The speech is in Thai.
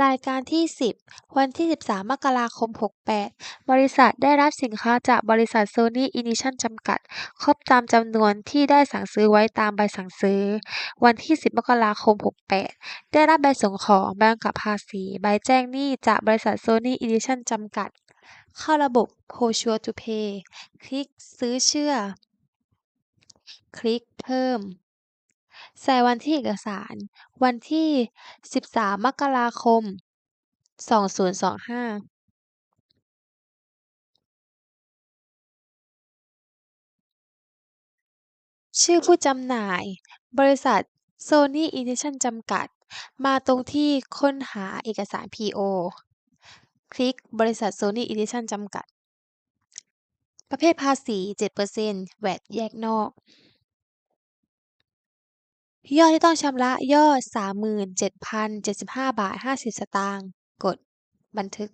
รายการที่ 10 วันที่ 13 มกราคม 68 บริษัทได้รับสินค้าจากบริษัทโซนี่อินิชั่นจำกัด ครบตามจำนวนที่ได้สั่งซื้อไว้ตามใบสั่งซื้อ วันที่ 10 มกราคม 68 ได้รับใบส่งของใบกำกับภาษี ใบแจ้งหนี้จากบริษัทโซนี่อินิชั่นจำกัด เข้าระบบ p o s u r e to Pay คลิกซื้อเชื่อ คลิกเพิ่ม ใส่วันที่เอกสาร วันที่13มกราคม2025ชื่อผู้จำหน่าย บริษัทโซนี่อินิชั่นจำกัด มาตรงที่ค้นหาเอกสาร PO คลิกบริษัทโซนี่อินิชั่นจำกัด ประเภทภาษี7% VAT แยกนอก ยอดที่ต้องชำระยอด 37,075 บาท 50 สตางค์ กดบันทึก